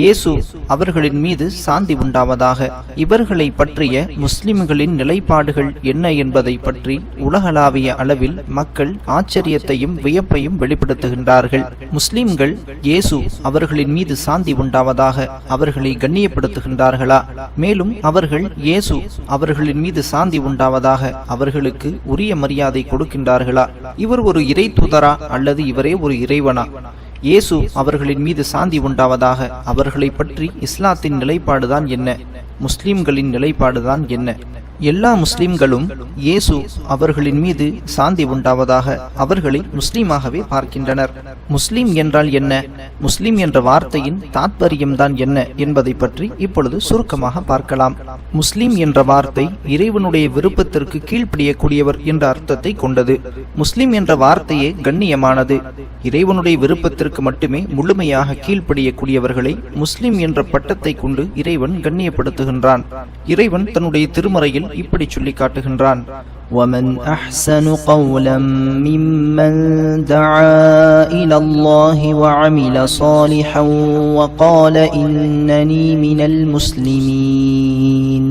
இயேசு அவர்களின் மீது சாந்தி உண்டாவதாக. இவர்களை பற்றிய முஸ்லிம்களின் நிலைப்பாடுகள் என்ன என்பதை பற்றி உலகளாவிய அளவில் மக்கள் ஆச்சரியத்தையும் வியப்பையும் வெளிப்படுத்துகின்றார்கள். முஸ்லிம்கள் இயேசு அவர்களின் மீது சாந்தி உண்டாவதாக அவர்களை கண்ணியப்படுத்துகின்றார்களா? மேலும் அவர்கள் இயேசு அவர்களின் மீது சாந்தி உண்டாவதாக அவர்களுக்கு உரிய மரியாதை கொடுக்கின்றார்களா? இவர் ஒரு இறை தூதரா அல்லது இவரே ஒரு இறைவனா? இயேசு அவர்களின் மீது சாந்தி உண்டாவதாக. அவர்களை பற்றி இஸ்லாத்தின் நிலைப்பாடுதான் என்ன? முஸ்லிம்களின் நிலைப்பாடுதான் என்ன? எல்லா முஸ்லிம்களும் இயேசு அவர்களின் மீது சாந்தி உண்டாவதாக அவர்களை முஸ்லீமாகவே பார்க்கின்றனர். முஸ்லிம் என்றால் என்ன? முஸ்லிம் என்ற வார்த்தையின் தாத்பரியம்தான் என்ன என்பதை பற்றி இப்பொழுது சுருக்கமாக பார்க்கலாம். முஸ்லிம் என்ற வார்த்தை இறைவனுடைய விருப்பத்திற்கு கீழ்ப்படியக்கூடியவர் என்ற அர்த்தத்தை கொண்டது. முஸ்லிம் என்ற வார்த்தையே கண்ணியமானது. இறைவனுடைய விருப்பத்திற்கு மட்டுமே முழுமையாக கீழ்ப்படியக்கூடியவர்களை முஸ்லிம் என்ற பட்டத்தை கொண்டு இறைவன் கண்ணியப்படுத்துகின்றான். இறைவன் தன்னுடைய திருமறையில் இப்படி சொல்லி காட்டுகின்றான் ومن احسن قولا ممن دعا الى الله وعمل صالحا وقال انني من المسلمين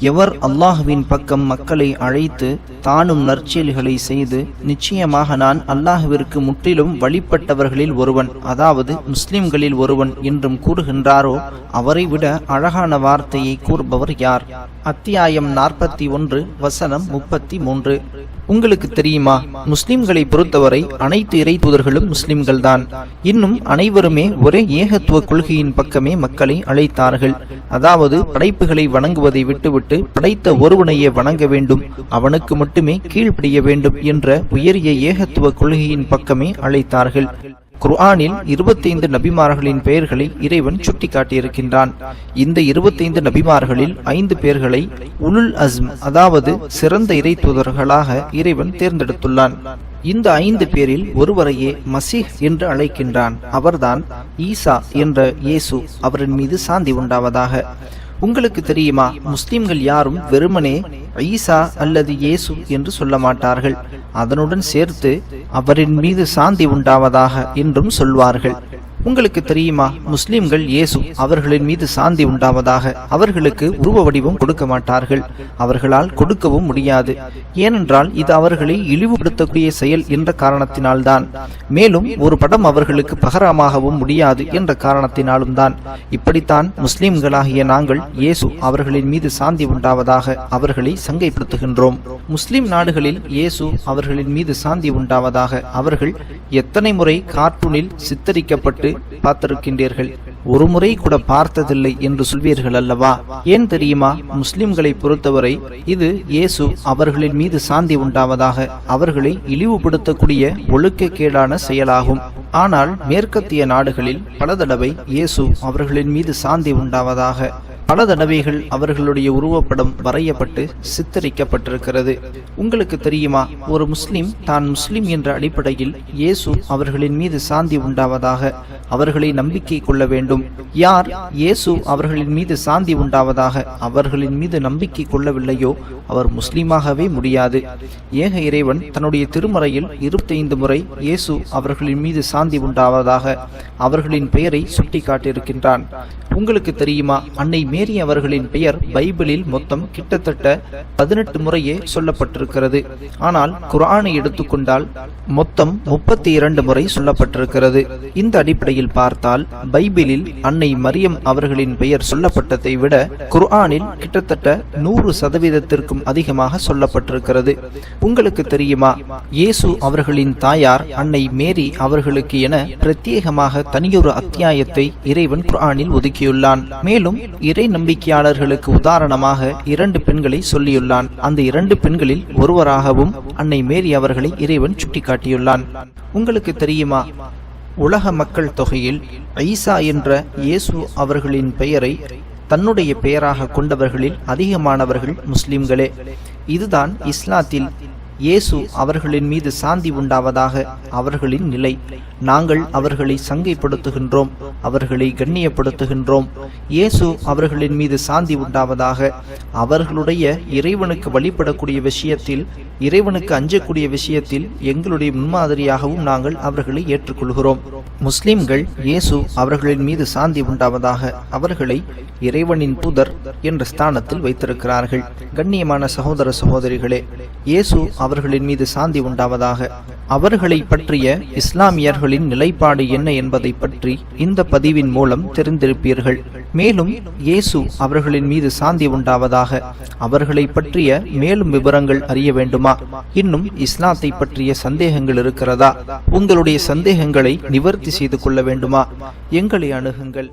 எவர் அல்லாஹுவின் பக்கம் மக்களை அழைத்து தானும் நற்செயல்களை செய்து நிச்சயமாக நான் அல்லாஹுவிற்கு முற்றிலும் வழிபட்டவர்களில் ஒருவன் அதாவது முஸ்லிம்களில் ஒருவன் என்றும் கூறுகின்றாரோ அவரை விட அழகான வார்த்தையை கூறுபவர் யார்? அத்தியாயம் நாற்பத்தி ஒன்று வசனம் முப்பத்தி மூன்று. உங்களுக்கு தெரியுமா? முஸ்லிம்களை பொறுத்தவரை அனைத்து இறை தூதர்களும் முஸ்லிம்கள்தான். இன்னும் அனைவருமே ஒரே ஏகத்துவ கொள்கையின் பக்கமே மக்களை அழைத்தார்கள். அதாவது படைப்புகளை வணங்குவதை விட்டுவிட்டு படைத்த ஒருவனையே வணங்க வேண்டும் அவனுக்கு மட்டுமே கீழ்ப்படிய வேண்டும் என்ற உயரிய ஏகத்துவ கொள்கையின் பக்கமே அழைத்தார்கள். குர்ஆனில் இருபத்தைந்து நபிமார்களின் பெயர்களை இறைவன் சுட்டிக்காட்டியிருக்கின்றான். இந்த இருபத்தைந்து நபிமார்களில் ஐந்து பேர்களை உலுல் அஸ்ம் அதாவது சிறந்த இறை தூதர்களாக இறைவன் தேர்ந்தெடுத்துள்ளான். இந்த ஐந்து பேரில் ஒருவரையே மசீஹ் என்று அழைக்கின்றான். அவர்தான் ஈசா என்ற இயேசு அவரின் மீது சாந்தி உண்டாவதாக. உங்களுக்கு தெரியுமா முஸ்லிம்கள் யாரும் வெறுமனே ஈசா அல்லது இயேசு என்று சொல்ல மாட்டார்கள் அதனுடன் சேர்த்து அவரின் மீது சாந்தி உண்டாவதாக என்றும் சொல்வார்கள். உங்களுக்கு தெரியுமா? முஸ்லிம்கள் இயேசு அவர்களின் மீது சாந்தி உண்டாவதாக அவர்களுக்கு உருவ வடிவம் கொடுக்க மாட்டார்கள். அவர்களால் கொடுக்கவும் முடியாது. ஏனென்றால் இது அவர்களை இழிவுபடுத்தக்கூடிய செயல் என்ற காரணத்தினால்தான். மேலும் ஒரு படம் அவர்களுக்கு பகரமாகவும் முடியாது என்ற காரணத்தினாலும் தான். இப்படித்தான் முஸ்லிம்களாகிய நாங்கள் இயேசு அவர்களின் மீது சாந்தி உண்டாவதாக அவர்களை சங்கைப்படுத்துகின்றோம். முஸ்லிம் நாடுகளில் இயேசு அவர்களின் மீது சாந்தி உண்டாவதாக அவர்கள் எத்தனை முறை கார்ட்டூனில் சித்தரிக்கப்பட்டு பார்த்திருக்கின்றீர்கள். ஒரு முறை கூட பார்த்ததில்லை என்று சொல்வீர்கள் அல்லவா? ஏன் தெரியுமா? முஸ்லிம்களை பொறுத்தவரை இது இயேசு அவர்களின் மீது சாந்தி உண்டாவதாக அவர்களை இழிவுபடுத்தக்கூடிய ஒழுக்கக்கேடான செயலாகும். ஆனால் மேற்கத்திய நாடுகளில் பல தடவை இயேசு அவர்களின் மீது சாந்தி உண்டாவதாக பல தடவைகள் அவர்களுடைய உருவப்படம் வரையப்பட்டு சித்தரிக்கப்பட்டிருக்கிறது. உங்களுக்கு தெரியுமா? ஒரு முஸ்லிம் தான் முஸ்லிம் என்ற அடிப்படையில் இயேசு அவர்களின் மீது சாந்தி உண்டாவதாக அவர்களை நம்பிக்கை கொள்ள வேண்டும். யார்? இயேசு அவர்களின் மீது சாந்தி உண்டாவதாக அவர்களின் மீது நம்பிக்கை கொள்ளவில்லையோ அவர் முஸ்லீமாகவே முடியாது. ஏக இறைவன் தன்னுடைய திருமறையில் இருபத்தைந்து முறை இயேசு அவர்களின் மீது சாந்தி உண்டாவதாக அவர்களின் பெயரை சுட்டிக்காட்டியிருக்கின்றான். உங்களுக்கு தெரியுமா? அன்னை மேரி அவர்களின் பெயர் பைபிளில் மொத்தம் கிட்டத்தட்ட பதினெட்டு முறையே சொல்லப்பட்டிருக்கிறது. ஆனால் குரானை எடுத்துக்கொண்டால் மொத்தம் முப்பத்தி இரண்டு முறை சொல்லப்பட்டிருக்கிறது. இந்த அடிப்படையில் பார்த்தால் பைபிளில் அன்னை மரியம் அவர்களின் பெயர் சொல்லப்பட்டதை விட குர்ஆனில் கிட்டத்தட்ட நூறு சதவீதத்திற்கும் அதிகமாக சொல்லப்பட்டிருக்கிறது. உங்களுக்கு தெரியுமா இயேசு அவர்களின் தாயார் அன்னை மேரி அவர்களுக்கு என பிரத்யேகமாக தனியொரு அத்தியாயத்தை இறைவன் குர்ஆனில் ஒதுக்கியுள்ளான். மேலும் இறை நம்பிக்கையாளர்களுக்கு உதாரணமாக இரண்டு பெண்களை சொல்லியுள்ளான். அந்த இரண்டு பெண்களில் ஒருவராகவும் அன்னை மேரி அவர்களை இறைவன் சுட்டிக்காட்டியுள்ளான். உங்களுக்கு தெரியுமா உலக மக்கள் தொகையில் ஐசா என்ற இயேசு அவர்களின் பெயரை தன்னுடைய பெயராக கொண்டவர்களில் அதிகமானவர்கள் முஸ்லிம்களே. இதுதான் இஸ்லாத்தில் இயேசு அவர்களின் மீது சாந்தி உண்டாவதாக அவர்களின் நிலை. நாங்கள் அவர்களை சங்கைப்படுத்துகின்றோம் அவர்களை கண்ணியப்படுத்துகின்றோம். இயேசு அவர்களின் மீது சாந்தி உண்டாவதாக அவர்களுடைய இறைவனுக்கு வழிபடக்கூடிய விஷயத்தில் இறைவனுக்கு அஞ்சக்கூடிய விஷயத்தில் எங்களுடைய முன்மாதிரியாகவும் நாங்கள் அவர்களை ஏற்றுக்கொள்கிறோம். முஸ்லிம்கள் இயேசு அவர்களின் மீது சாந்தி உண்டாவதாக அவர்களை இறைவனின் புதர் என்ற ஸ்தானத்தில் வைத்திருக்கிறார்கள். கண்ணியமான சகோதர சகோதரிகளே இயேசு அவர்களின் மீது சாந்தி உண்டாவதாக அவர்களை பற்றிய இஸ்லாமியர்களின் நிலைப்பாடு என்ன என்பதை பற்றி இந்த பதிவின் மூலம் தெரிந்திருப்பீர்கள். மேலும் இயேசு அவர்களின் மீது சாந்தி உண்டாவதாக அவர்களை பற்றிய மேலும் விவரங்கள் அறிய வேண்டுமா? இன்னும் இஸ்லாத்தை பற்றிய சந்தேகங்கள் இருக்கிறதா? உங்களுடைய சந்தேகங்களை நிவர்த்தி செய்து கொள்ள வேண்டுமா? எங்களை அணுகுங்கள்.